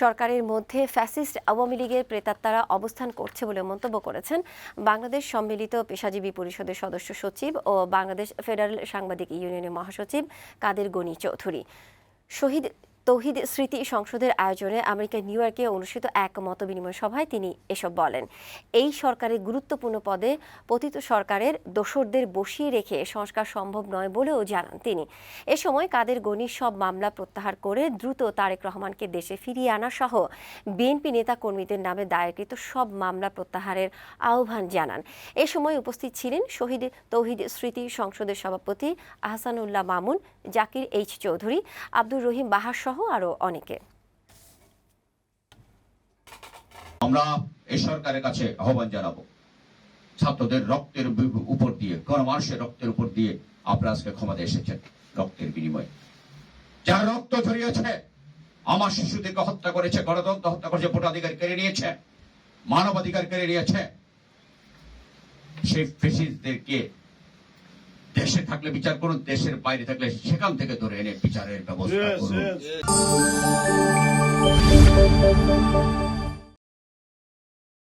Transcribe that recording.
সরকারের মধ্যে ফ্যাসিস্ট আওয়ামী লীগের প্রেতাত্মারা অবস্থান করছে বলে মন্তব্য করেছেন বাংলাদেশ সম্মিলিত পেশাজীবী পরিষদের সদস্য সচিব ও বাংলাদেশ ফেডারেল সাংবাদিক ইউনিয়নের মহাসচিব কাদের গনি চৌধুরী। শহীদ তৌহিদ স্মৃতি সংসদের আয়োজনে আমেরিকার নিউ ইয়র্কে অনুষ্ঠিত এক মতবিনিময় সভায় তিনি এসব বলেন। এই সরকারের গুরুত্বপূর্ণ পদে পতিত সরকারের দোসরদের বসিয়ে রেখে সংস্কার সম্ভব নয় বলেও জানান তিনি। এ সময় কাদের গণির সব মামলা প্রত্যাহার করে দ্রুত তারেক রহমানকে দেশে ফিরিয়ে আনা সহ বিএনপি নেতা কর্মীদের নামে দায়েরকৃত সব মামলা প্রত্যাহারের আহ্বান জানান। এ সময় উপস্থিত ছিলেন শহীদ তৌহিদ স্মৃতি সংসদের সভাপতি আহসানুল্লাহ মামুন, জাকির এইচ চৌধুরী, আব্দুর রহিম বাহার সহ আরও অনেকে। আমরা এই সরকারের কাছে আহ্বান জানাব, ছাত্রদের রক্তের উপর দিয়ে, গণমানুষের রক্তের উপর দিয়ে আপনারা আজকে ক্ষমতা এসেছেন, রক্তের বিনিময়ে। যারা রক্ত ঝরিয়েছে, আমার শিশুদেরকে হত্যা করেছে, গণতন্ত্র হত্যা করেছে, ভোটাধিকার কেড়ে নিয়েছে, মানবাধিকার কেড়ে নিয়েছে, সেই ফেসিসদেরকে দেশে থাকলে বিচার করুন দেশের বাইরে থাকলে সেখান থেকে ধরে এনে বিচারের ব্যবস্থা করুন.